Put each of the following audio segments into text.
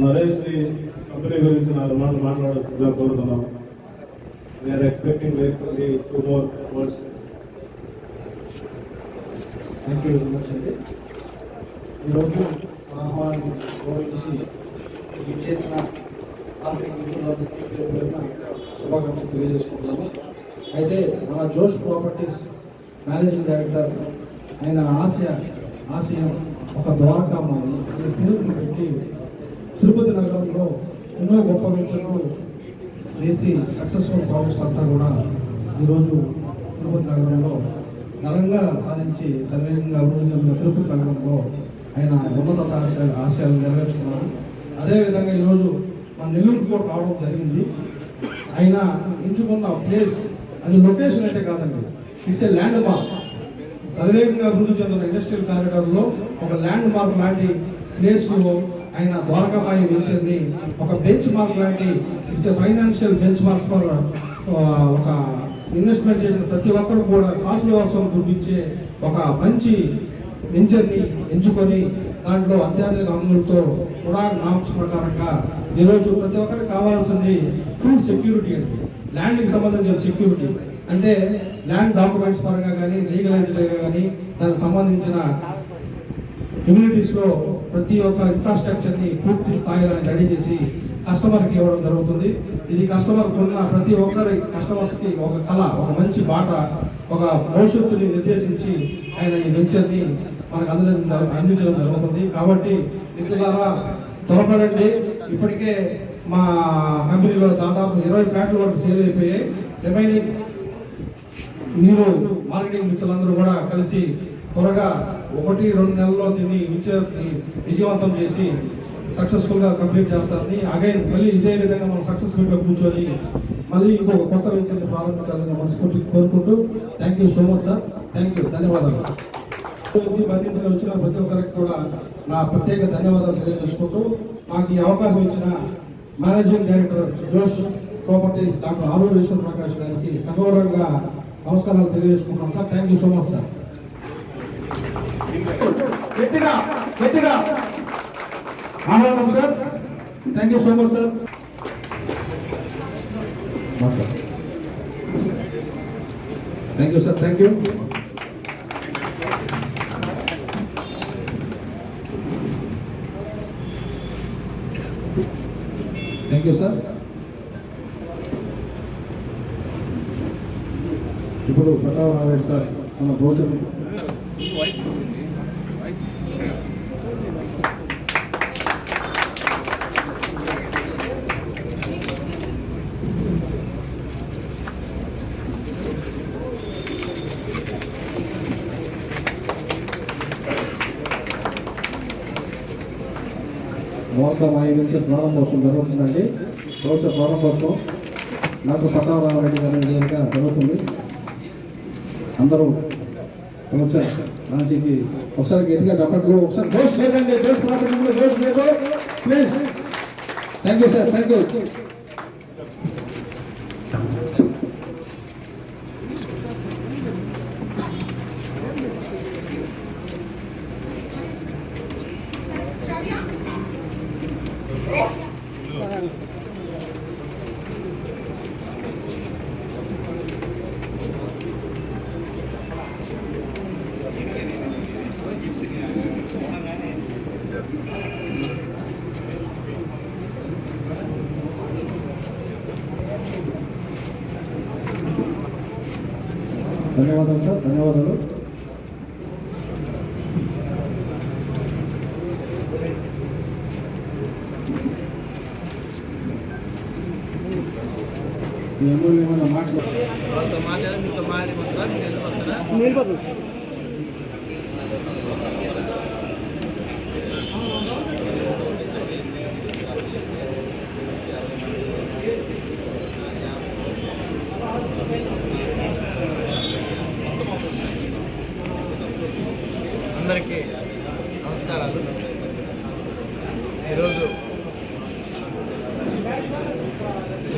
నరేష్ని company గురించి నాలుగు మాటలు మాట్లాడాల్సిందిగా కోరుతున్నాం. We're expecting very two more words thank you very much అండి ఈరోజు మా ఆహ్వానాన్ని గౌరవించి ఇచ్చేసిన శుభాకాంక్షలు తెలియజేసుకుంటున్నాను అయితే మన జోష్ ప్రాపర్టీస్ మేనేజింగ్ డైరెక్టర్ ఆయన ఆశయ ఆశయం ఒక ద్వారకామాయి పేరును పెట్టి తిరుపతి నగరంలో ఎన్నో గొప్ప వెంచర్లు వేసి సక్సెస్ఫుల్ ప్రాజెక్ట్స్ అంతా కూడా ఈరోజు తిరుపతి నగరంలో ఘనంగా సాధించి సర్వేగంగా అభివృద్ధి చెందిన తిరుపతి నగరంలో ఆయన ఉన్నత ఆశయాలు ఆశయాలు నెరవేర్చుకున్నారు. అదేవిధంగా ఈరోజు మన నెల్లూరుకు కూడా రావడం జరిగింది. ఆయన ఎంచుకున్న ప్లేస్ అది లొకేషన్ అయితే కాదండి. ఇట్స్ ఏ ల్యాండ్ మార్క్ సర్వేగంగా అభివృద్ధి చెందిన ఇండస్ట్రియల్ కారిడార్లో ఒక ల్యాండ్ మార్క్ లాంటి ప్లేస్లో ఆయన ద్వారకాబాయి వెంచర్ని ఒక బెంచ్ మార్క్ లాంటి it's a financial benchmark for ఒక ఇన్వెస్ట్మెంట్ చేసిన ప్రతి ఒక్కరు కూడా కాసుల కోసం చూపించే ఒక మంచి వెంచర్ని ఎంచుకొని దాంట్లో అత్యాధునిక అంగులతో కూడా నామ్స్ ప్రకారంగా ఈరోజు ప్రతి ఒక్కరికి కావాల్సింది ఫుల్ సెక్యూరిటీ అండి. ల్యాండ్కి సంబంధించిన సెక్యూరిటీ అంటే ల్యాండ్ డాక్యుమెంట్స్ పరంగా కానీ లీగలైజ్గా కానీ దానికి సంబంధించిన కమ్యూనిటీస్లో ప్రతి ఒక్క ఇన్ఫ్రాస్ట్రక్చర్ని పూర్తి స్థాయిలో రెడీ చేసి కస్టమర్కి ఇవ్వడం జరుగుతుంది. ఇది కస్టమర్ కొన్న ప్రతి ఒక్కరి కస్టమర్స్కి ఒక కళ ఒక మంచి బాట ఒక భవిష్యత్తుని నిర్దేశించి ఆయన ఈ వెంచర్ని మనకు అందించడం అందించడం జరుగుతుంది. కాబట్టి మిత్రులారా త్వరపడండి. ఇప్పటికే మా కంపెనీలో దాదాపు ఇరవై ప్లాట్లు వరకు సేల్ అయిపోయాయి. రిమైనింగ్ మీరు మార్కెటింగ్ మిత్రులందరూ కూడా కలిసి త్వరగా ఒకటి రెండు నెలల్లో దీన్ని విజయ- విజయవంతం చేసి సక్సెస్ఫుల్గా కంప్లీట్ చేస్తారని అగైన్ మళ్ళీ ఇదే విధంగా మనం సక్సెస్ఫుల్గా కూర్చొని మళ్ళీ ఇంకొక కొత్త వెంచర్ని ప్రారంభించాలని మనస్ఫూర్తి కోరుకుంటూ thank you so much sir thank you ధన్యవాదాలు. నుంచి బంధించిన వచ్చిన ప్రతి ఒక్కరికి కూడా నా ప్రత్యేక ధన్యవాదాలు తెలియజేసుకుంటూ నాకు ఈ అవకాశం ఇచ్చిన managing director Josh properties doctor Aruru Eshwar Prakash గారికి సగౌరవంగా నమస్కారాలు తెలియజేసుకుంటున్నాను sir thank you so much sir గట్టిగా గట్టిగా ఆహ్వానం sir thank you so much sir thank you sir thank you thank you sir ఇప్పుడు ప్రతాప్ రావు సార్ మన భోజనం మోహన్ మాయ నుంచి ప్రారంభోత్సవం జరుగుతుందండి. రోజు ప్రారంభోత్సవం నాకు పట్టాభరామరెడ్డి గారి నివేదిక జరుగుతుంది. అందరూ ఒకసారి రాంచీకి ఒకసారి గట్టిగా చెప్పట్లు ఒకసారి దోష్ లేదండి దోష్ ప్రాపర్టీ దోష్ లేదు please. Thank you sir. Thank you ధన్యవాదాలు సార్ ధన్యవాదాలు. మీ అమూల్య ఏమైనా మాటలు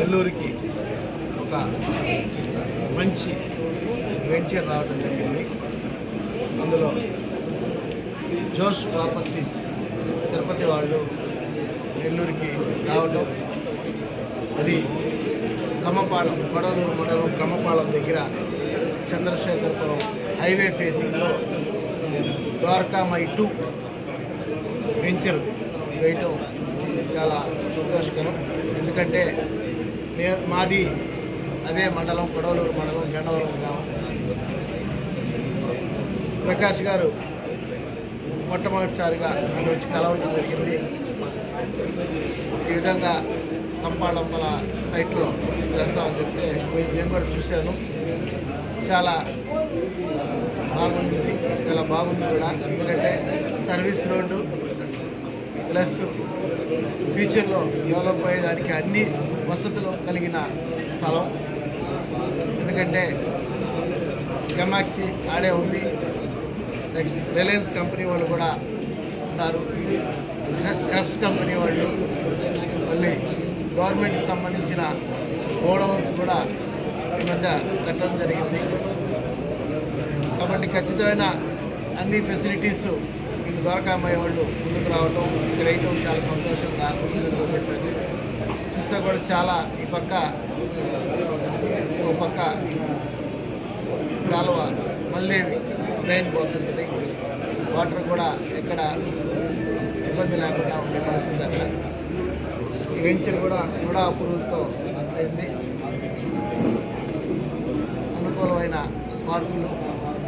నెల్లూరుకి ఒక మంచి వెంచర్ రావడం జరిగింది. అందులో జోష్ ప్రాపర్టీస్ తిరుపతి వాళ్ళు నెల్లూరుకి రావటం అది కమ్మపాలెం కొడలూరు మండలం కమ్మపాలెం దగ్గర చంద్రశేఖరపురం హైవే ఫేసింగ్లో ద్వారకా మై టూ వెంచర్ వేయటం చాలా సంతోషకరం. ఎందుకంటే మాది అదే మండలం కొడవలూరు మండలం గండవరం గ్రామం. ప్రకాష్ గారు మొట్టమొదటిసారిగా నన్ను వచ్చి కలవడం జరిగింది. ఈ విధంగా తంపాళంపల సైట్లో చేస్తామని చెప్తే నేను కూడా చూశాను. చాలా బాగుంది చాలా బాగుంది కూడా. ఎందుకంటే సర్వీస్ రోడ్డు ప్లస్ ఫ్యూచర్లో డెవలప్ అయ్యేదానికి అన్ని వసతులు కలిగిన స్థలం. ఎందుకంటే గమాక్సీ ఆడే ఉంది. నెక్స్ట్ రిలయన్స్ కంపెనీ వాళ్ళు కూడా ఉన్నారు. క్రబ్స్ కంపెనీ వాళ్ళు మళ్ళీ గవర్నమెంట్కి సంబంధించిన గోడౌన్స్ కూడా ఈ మధ్య కట్టడం జరిగింది. కాబట్టి ఖచ్చితమైన అన్ని ఫెసిలిటీస్ మీకు అమ్మాయి వాళ్ళు ముందుకు రావడం ఇక్కడ చాలా సంతోషంగా ముందుకు పెట్టండి. చూస్తే కూడా చాలా ఈ పక్క ఒక పక్క కాలువ మళ్ళీ ట్రైన్ పోతుంటుంది. వాటర్ కూడా ఎక్కడ ఇబ్బంది లేకుండా ఉండే పరిస్థితి అక్కడ. ఈ వెంచర్ కూడా కూడా అప్రూవల్తో అయింది అనుకూలమైన పార్కులు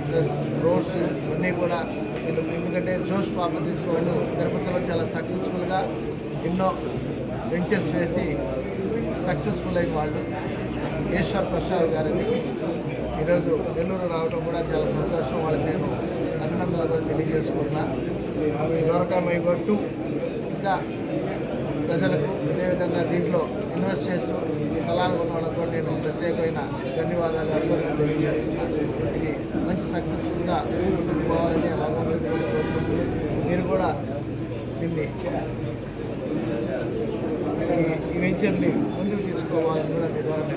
ప్లస్ రోడ్స్ ఇవన్నీ కూడా వీళ్ళు ఎందుకంటే జోష్ ప్రాపర్టీస్ వాళ్ళు తిరుపతిలో చాలా సక్సెస్ఫుల్గా ఎన్నో వెంచర్స్ వేసి సక్సెస్ఫుల్ అయిన వాళ్ళు. ఈశ్వర్ ప్రసాద్ గారిని ఈరోజు నెల్లూరు రావడం కూడా చాలా సంతోషం. వాళ్ళకి నేను అభినందనలు కూడా తెలియజేసుకుంటున్నా. ఈ దొరకమై కొట్టు ఇంకా ప్రజలకు అదేవిధంగా దీంట్లో ఇన్వెస్ట్ చేస్తూ స్థలాలు ఉన్న వాళ్ళకు కూడా నేను ప్రత్యేకమైన ధన్యవాదాలు తెలియజేస్తున్నాను ఇది మంచి సక్సెస్ఫుల్గా పోవాలని ఆ భగవంతుడిని కోరుకుంటున్నాను. మీరు కూడా దీన్ని ఈ- ఈ వెంచర్ని ముందుకు తీసుకోవాలని కూడా మీ